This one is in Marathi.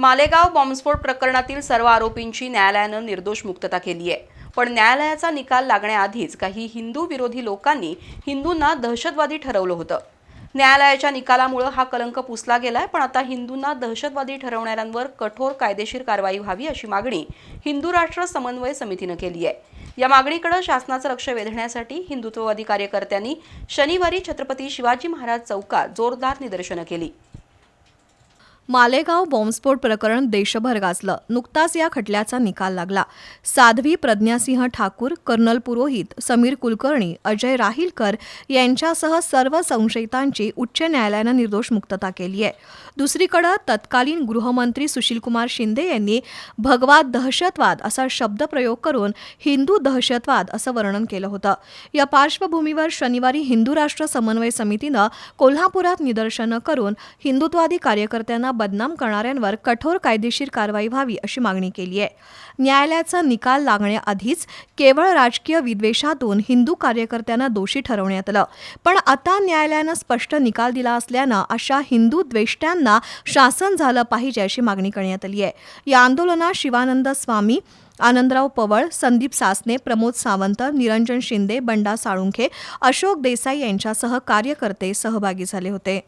मालेगाव बॉम्बस्फोट प्रकरणातील सर्व आरोपींची न्यायालयानं निर्दोष मुक्तता केली आहे. पण न्यायालयाचा निकाल लागण्याआधीच काही हिंदू विरोधी लोकांनी हिंदूंना दहशतवादी ठरवलं होतं. न्यायालयाच्या निकालामुळं हा कलंक पुसला गेलाय पण आता हिंदूंना दहशतवादी ठरवणाऱ्यांवर कठोर कायदेशीर कारवाई व्हावी अशी मागणी हिंदू राष्ट्र समन्वय समितीनं केली आहे. या मागणीकडे शासनाचं लक्ष वेधण्यासाठी हिंदुत्ववादी कार्यकर्त्यांनी शनिवारी छत्रपती शिवाजी महाराज चौकात जोरदार निदर्शनं केली. मालेगाव बॉम्बस्फोट प्रकरण देशभर गाजलं. नुकताच या खटल्याचा निकाल लागला. साध्वी प्रज्ञासिंह ठाकूर कर्नल पुरोहित समीर कुलकर्णी अजय राहिलकर यांच्यासह सर्व संशयितांची उच्च न्यायालयानं निर्दोष मुक्तता केली आहे दुसरीकडे तत्कालीन गृहमंत्री सुशीलकुमार शिंदे यांनी भगवा दहशतवाद असा शब्दप्रयोग करून हिंदू दहशतवाद असं वर्णन केलं होतं. या पार्श्वभूमीवर शनिवारी हिंदू राष्ट्र समन्वय समितीनं कोल्हापुरात निदर्शनं करून हिंदुत्वादी कार्यकर्त्यांना बदनाम करणाऱ्यांवर कठोर कायदेशीर कारवाई व्हावी अशी मागणी केली आहे. न्यायालयाचा निकाल लागण्याआधीच केवळ राजकीय विद्वेषातून हिंदू कार्यकर्त्यांना दोषी ठरवण्यात आलं. पण आता न्यायालयानं स्पष्ट निकाल दिला असल्यानं अशा हिंदू द्वेष्ट्यांना शासन झालं पाहिजे अशी मागणी करण्यात आली आहे. या आंदोलनात शिवानंद स्वामी आनंदराव पवळ संदीप सासने प्रमोद सावंत निरंजन शिंदे बंडा साळुंखे अशोक देसाई यांच्यासह कार्यकर्ते सहभागी झाले होते.